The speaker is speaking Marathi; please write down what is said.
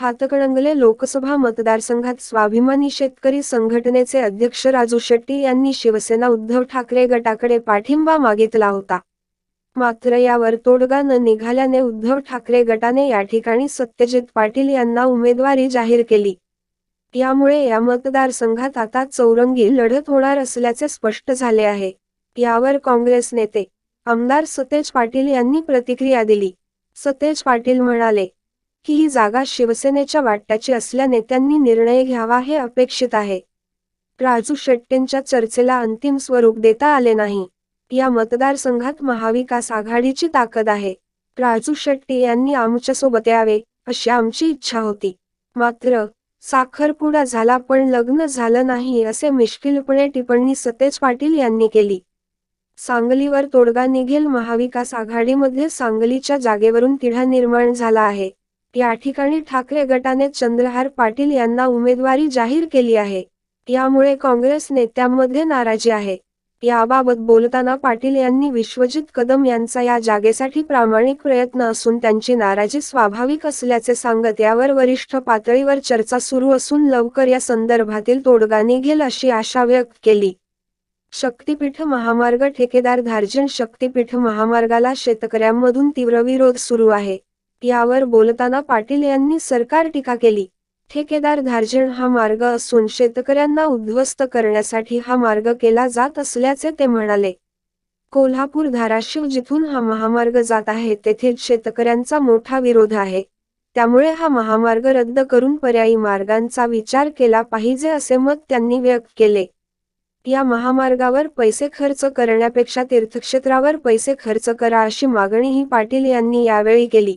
हातकणंगले लोकसभा मतदारसंघात स्वाभिमानी शेतकरी संघटनेचे अध्यक्ष राजू शेट्टी यांनी शिवसेना उद्धव ठाकरे गटाकडे पाठिंबा मागितला होता. मात्र यावर तोडगा न निघाल्याने उद्धव ठाकरे गटाने या ठिकाणी सत्यजित पाटील यांना उमेदवारी जाहीर केली. यामुळे या मतदारसंघात आता चौरंगी लढत होणार असल्याचे स्पष्ट झाले आहे. यावर काँग्रेस नेते आमदार सतेज पाटील यांनी प्रतिक्रिया दिली. सतेज पाटील म्हणाले की ही जागा शिवसेनेच्या वाट्याची असल्याने त्यांनी निर्णय घ्यावा हे अपेक्षित आहे. राजू शेट्टींच्या चर्चेला अंतिम स्वरूप देता आले नाही. या मतदारसंघात महाविकास आघाडीची ताकद आहे. राजू शेट्टी यांनी आमच्यासोबत यावे अशी आमची इच्छा होती. मात्र साखरपुडा झाला पण लग्न झालं नाही असे मिश्किलपणे टिप्पणी सतेज पाटील यांनी केली. सांगलीवर तोडगा निघेल महाविकास आघाडीमध्ये सांगलीच्या जागेवरून तिढा निर्माण झाला आहे. या ठिकाणी ठाकरे गटाने चंद्रहार पाटील यांना उमेदवारी जाहीर केली आहे. यामुळे काँग्रेस नेत्यांमध्ये नाराजी आहे. याबाबत बोलताना पाटील यांनी विश्वजित कदम यांचा या जागेसाठी प्रामाणिक प्रयत्न असून त्यांची नाराजी स्वाभाविक असल्याचे सांगत यावर वरिष्ठ पातळीवर चर्चा सुरू असून लवकर या संदर्भातील तोडगा निघेल अशी आशा व्यक्त केली. शक्तीपीठ महामार्ग ठेकेदार धार्जन शक्तीपीठ महामार्गाला शेतकऱ्यांमधून तीव्र विरोध सुरू आहे. यावर बोलताना पाटील यांनी सरकार टीका केली. ठेकेदार धार्जन हा मार्ग असून शेतकऱ्यांना उद्ध्वस्त करण्यासाठी हा मार्ग केला जात असल्याचे ते म्हणाले. कोल्हापूर धाराशिव जिथून हा महामार्ग जात आहे तेथे शेतकऱ्यांचा मोठा विरोध आहे. त्यामुळे हा महामार्ग रद्द करून पर्यायी मार्गांचा विचार केला पाहिजे असे मत त्यांनी व्यक्त केले. या महामार्गावर पैसे खर्च करण्यापेक्षा तीर्थक्षेत्रावर पैसे खर्च करा अशी मागणीही पाटील यांनी यावेळी केली.